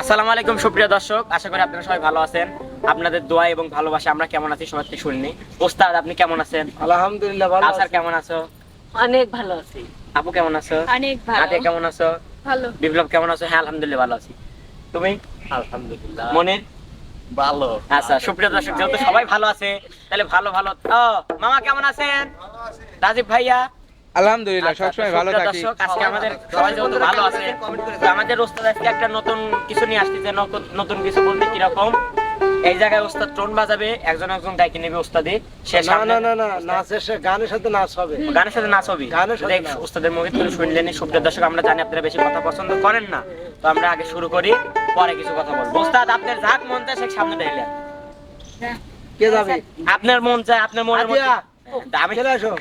আসসালামু আলাইকুম সুপ্রিয় দর্শক। আশা করি আপনারা সবাই ভালো আছেন। আপনাদের দোয়া এবং ভালোবাসা আমরা কেমন আছি সবার থেকে শুনিনি। ওস্তাদ আপনি কেমন আছেন? আলহামদুলিল্লাহ ভালো আসার কেমন আছো? অনেক ভালো আছি। আপু কেমন আছো? অনেক ভালো। আতে কেমন আছো? ভালো। বিপ্লব কেমন আছো? হ্যাঁ আলহামদুলিল্লাহ ভালো আছি। তুমি? আলহামদুলিল্লাহ। মনির? ভালো। আচ্ছা সুপ্রিয় দর্শক যেহেতু সবাই ভালো আছে তাহলে ভালো ভালো। ও মামা কেমন আছেন? রাজীব ভাইয়া? আলহামদুলিল্লাহ আচ্ছা, সবসময় ভালো থাকি। আজকে আমাদের সবাই যেহেতু ভালো আছে। আমাদের ওস্তাদ আজকে একটা নতুন কিছু নিয়ে আসতেছে নতুন- নতুন কিছু বলতে কীরকম। এই জায়গায় ওস্তাদ টোন বাজাবে একজন একজন গায়কে নেবে ওস্তাদে। সে না না না না নাচের গানের সাথে নাচ হবে। গানের সাথে নাচ হবে? গানের সাথে ওস্তাদের মুখে তুমি শুনলেনি সুপ্রিয় দর্শক আমরা জানি আপনারা বেশি কথা পছন্দ করেন না। তো আমরা আগে শুরু করি পরে কিছু কথা বলব। ওস্তাদ আপনার যাক মন চায় সে সামনে দেখলেন কে যাবে? আপনার মন চায় আপনার মনের মধ্যে আমি চলে আসো।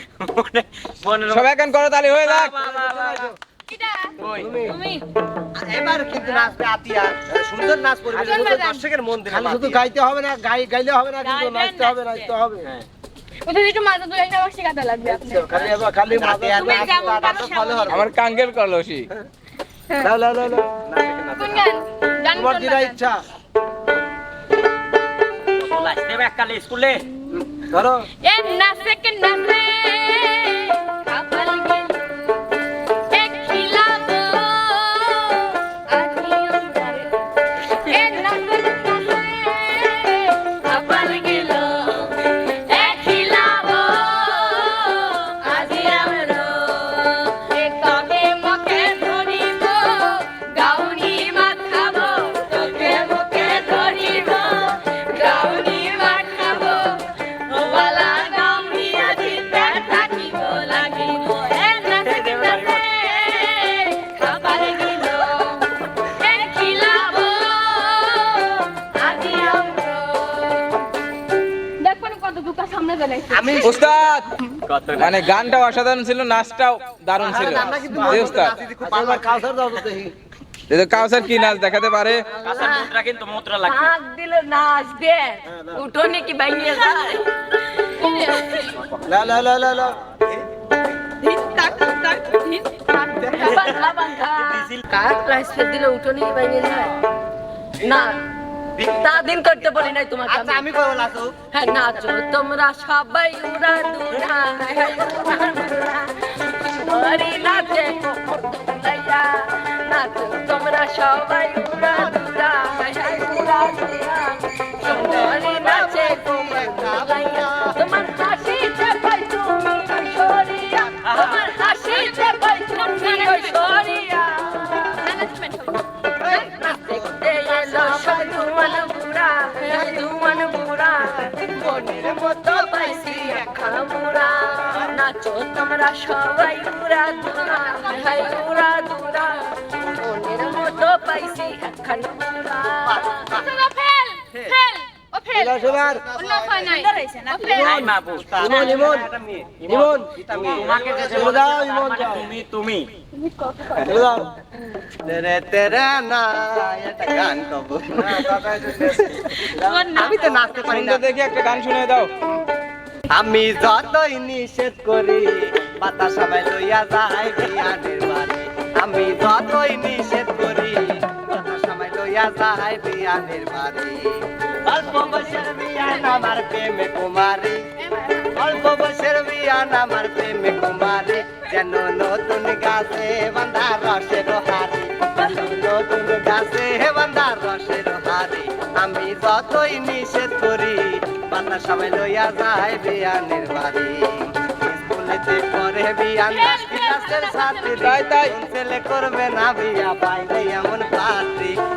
সবাই এখন করো তালি হয়ে যাক। বাহ, বাহ, বাহ, বাহ। ওই, তুমি। তুমি। এবার কিন্তু নাচবে আতিয়া। সুন্দর নাচ পরিবেশন। করবে, বাজান। দর্শকের মন দিবে শুধু গাইতে হবে না গাই গাইলে হবে না কিন্তু নাচতে হবে নাচতে। নাচতে হবে। হ্যাঁ। ওদের একটু মাজা দুই একটা আমার কাঙ্গের তোমার কোন ইচ্ছা। স্কুলে। ধরো। এ নাচে কে নাচে উস্তাদ মানে গানটা অসাধারণ ছিল নাচটাও দারুণ ছিল। আমরা জি উস্তাদ কাউসার কি নাচ দেখাতে পারে? কাঁচার মুদ্রা কিন্তু মুদ্রা লাগবে। হাত দিলে নাচবে উঠোনে কি ভাঙিয়ে যায় লাও লাও লাও লাও লাও কার প্রাইস ফের দিলে উঠোনে কি ভাঙিয়ে যায় না। তা দিন করতে বলি নাই তোমাকে আচ্ছা আমি। করব নাচো হ্যাঁ নাচো। তোমরা সবাই উড়া দুরা হরি নাচে নাচো তোমরা সবাই উড়া দুরা উড়া দুরা। সাধুয়ান বুড়া মনের মতো পাইছি একা বুড়া নাচো তোমরা সবাই উড়া দুরা হাই উড়া দুরা। মনের মতো পাইছি এখন মুড়া। Fail fail. তুমি তুমি। আমি তো নাচতে পারি না। দেখি একটা গান শুনে দাও। আমি যতই নিষেধ করি বাতাস সবাই লইয়া যায় বিয়ানের বাড়ি আমি যতই নিষেধ করি বাতাস সবাই লইয়া যায় বিয়ানের বাড়ি অল্প বয়সের বিয়ান আমার প্রেমে কুমারী। অল্প বয়সের বিয়ান আমার প্রেমে কুমারী। যেন নতুন গাছে বান্ধা রসের হারি নতুন গাছে বান্ধা রসের হারি আমি যতই নিষেধ করি বাতাস সবাই লইয়া যায় বিয়ানের বাড়ি স্কুলেতে পরে বিয়ান ক্লাসের ছাত্রী। তাই, করবে না বিয়া পাইলে এমন পাত্রী।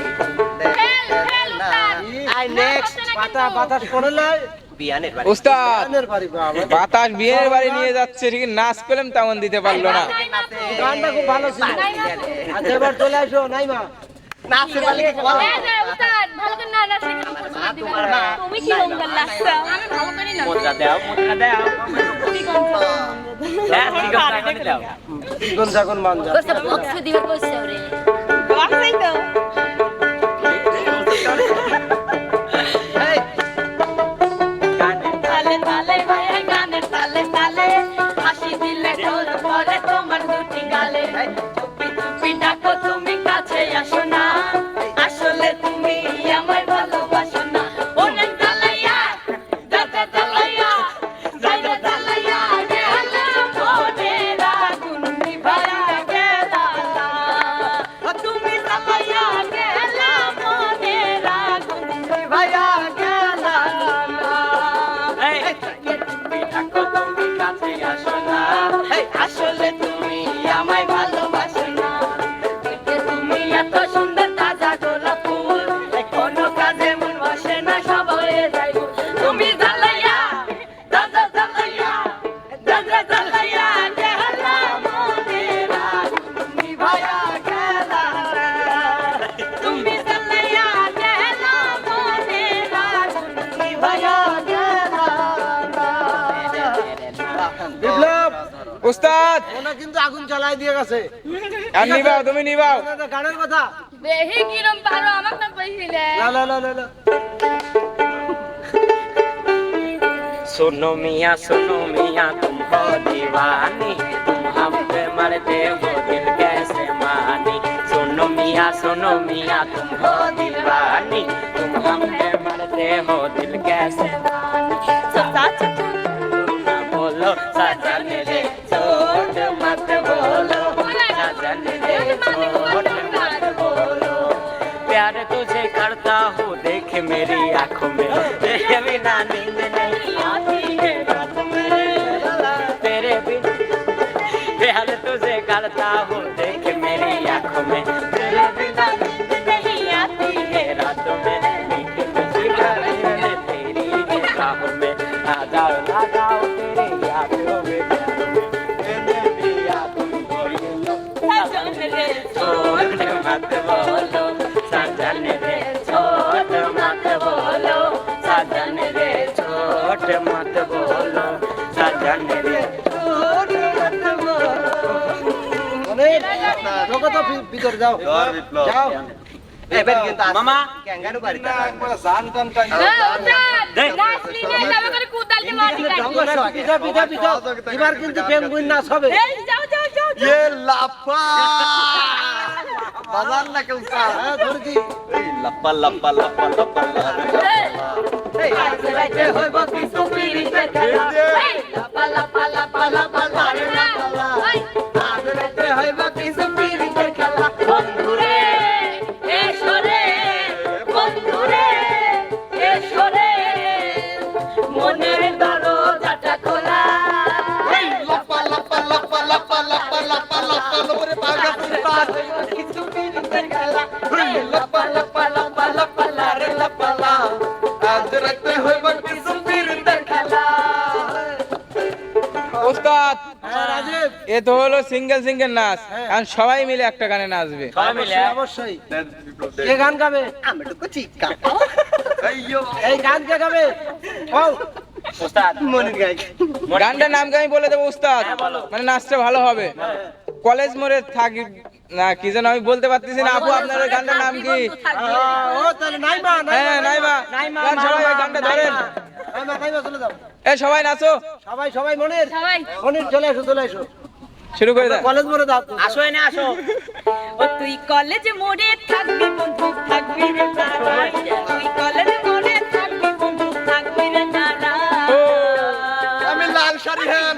নেক্সট পাতা বাতাস পড়ে নাই। উস্তাদ বাতাস বিয়ের বাড়ি নিয়ে যাচ্ছে ঠিক নাচ পেলাম তেমন দিতে পারল না। গানটা খুব ভালো ছিল। এবার চলে আসো নাইমা। নাচে বলে? কাছে আসো না আগুন জ্বালাই দিয়ে গেছে আর নিবাও তুমি নিবাও ওনাদের গানের কথা বেহি কিরম পারো আমাকে না কইছিলে লা লা লা লা লা सुनो मियाँ सुनो मियाँ तुम हो दीवानी तुम हम पे मरते हो दिल कैसे मानी सुनो मियाँ सुनो मियाँ तुम हो दीवानी तुम हम पे मरते हो दिल कैसे मानी प्यार तुझे करता हूँ, देख मेरी आँखों में। तेरे बिना नींद नहीं आती है, रातों में मीठी करने तेरी निगाहों में आ जाओ, आ ভিতর যাও যাও মামা ক্যাঙ্গারু বাড়িতে একবার ধরছি এ তো হলো সিঙ্গেল সিঙ্গেল নাচ কারণ সবাই মিলে একটা গানে নাচবে সবাই মিলে অবশ্যই কে গান গাবে আমি তো আইয়ো এই গান কে গাবে ও গানটার নামকে আমি বলে দেবো উস্তাদ হ্যাঁ, মানে নাচটা ভালো হবে কলেজ মোড়ে থাকি না কি যেন আমি বলতে পারতেছি না আপু আপনার গানটার নাম কি ও তাহলে নাইমা হ্যাঁ নাইমা নাইমা, গান সবাই গানটা ধরেন নাইমা নাইমা চলে যাও এ সবাই নাচো সবাই সবাই মনির সবাই মনির চলে এসো চলে এসো শুরু করে দাও। কলেজ মোড়ে দাও আসো এনে আসো। ও তুই কলেজ মোড়ে থাকবি বন্ধু থাকবি রে তারাই তুই কলেজ মোড়ে থাকবি বন্ধু থাকবি রে তারাই আমি লাল শাড়ি হেন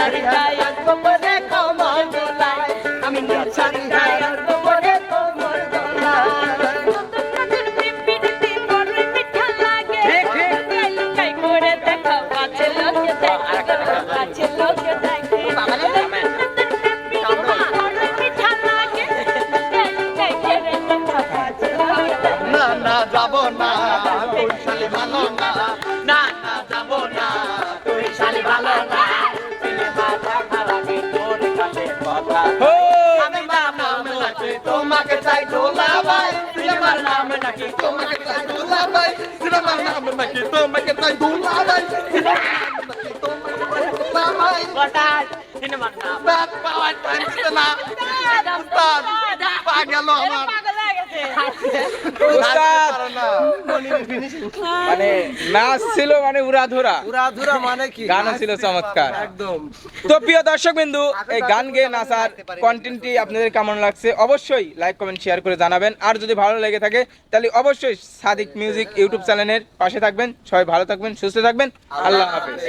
Sanitaria. তোমাকে চাই দোলা ভাই সিনেমার নাম নাকি তোমাকে চাই দোলা ভাই সিনেমার নাম নাকি তোমাকে চাই দোলা ভাই সিনেমার নাম নাকি তোমাকে চাই দোলা ভাই হঠাৎ সিনেমার নাম। বাদ পাওয়ার টাইম ছিল না উস্তাদ পা গেল আমার মানে নাচ ছিল মানে উড়াধুরা। পুরা ধুরা মানে কি? গান ছিল চমৎকার। একদম। তো প্রিয় দর্শক বিন্দু এই গান গেয়ে নাচার কন্টেন্টটি আপনাদের কেমন লাগছে অবশ্যই লাইক কমেন্ট শেয়ার করে জানাবেন। আর যদি ভালো লেগে থাকে তাহলে অবশ্যই সাদিক মিউজিক ইউটিউব চ্যানেলের পাশে থাকবেন। সবাই ভালো থাকবেন সুস্থ থাকবেন। আল্লাহ হাফেজ।